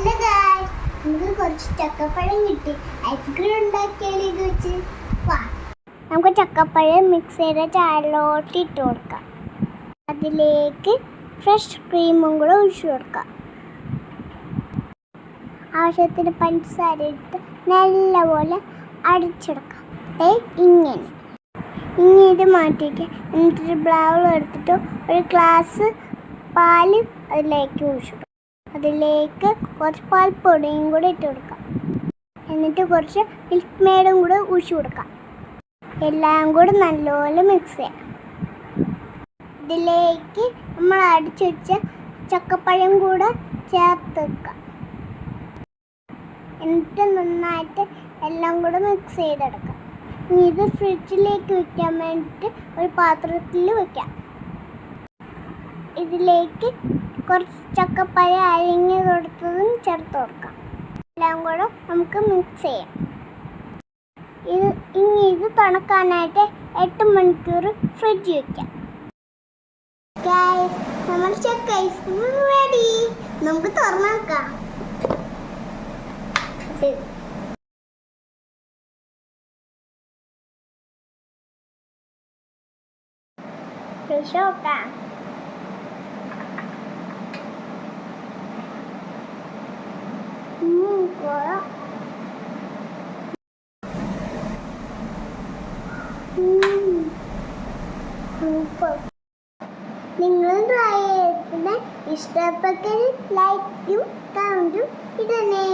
നമുക്ക് കുറച്ച് ചക്കപ്പഴം കിട്ടി. ഇത് വെച്ച്? വാ നമുക്ക് ചക്കപ്പഴം ചെയ്ത ഇട്ട് കൊടുക്കാം. അതിലേക്ക് ഫ്രഷ് ക്രീമും കൂടെ ഒഴിച്ചു കൊടുക്കാം. ആവശ്യത്തിന് പഞ്ചസാര ഇട്ട് നല്ലപോലെ അടിച്ചെടുക്കാം. ദേ ഇങ്ങനെ. ഇനി ഇത് മാറ്റിയിട്ട് എന്നിട്ടൊരു ബ്ലൗൾ എടുത്തിട്ട് ഒരു ഗ്ലാസ് പാൽ അതിലേക്ക് ഒഴിച്ചു കൊടുക്കാം. അതിലേക്ക് കുറച്ച് പാൽപ്പൊടിയും കൂടെ ഇട്ട് കൊടുക്കാം. എന്നിട്ട് കുറച്ച് മിൽക്ക് മെയ്ഡും കൂടെ ഒഴിച്ചു കൊടുക്കാം. എല്ലാം കൂടെ നല്ലപോലെ മിക്സ് ചെയ്യാം. ഇതിലേക്ക് നമ്മൾ അടിച്ചു വെച്ച ചക്കപ്പഴം കൂടെ ചേർത്ത് വെക്കാം. എന്നിട്ട് നന്നായിട്ട് എല്ലാം കൂടെ മിക്സ് ചെയ്തെടുക്കാം. ഇനി ഇത് ഫ്രിഡ്ജിലേക്ക് വെക്കാൻ വേണ്ടിയിട്ട് ഒരു പാത്രത്തിൽ വെക്കാം. ഇതിലേക്ക് കുറച്ച് പഴയ അരിഞ്ഞ് കൊടുത്തതും ചേർത്ത് കൊടുക്കാം. എല്ലാം കൂടെ നമുക്ക് മിക്സ് ചെയ്യാം. ഇത് ഇനി ഇത് തണുക്കാനായിട്ട് എട്ട് മണിക്കൂർ ഫ്രിഡ്ജ് വയ്ക്കാം നമ്മൾ ചക്ക ഐസ്ക്രീം റെഡി നമുക്ക് തുറന്നു നോക്കാം നിങ്ങൾ ട്രൈ ചെയ്തിട്ട് ഇഷ്ടപ്പെട്ടെങ്കിൽ ലൈക്കും കമന്റും ഇടണേ.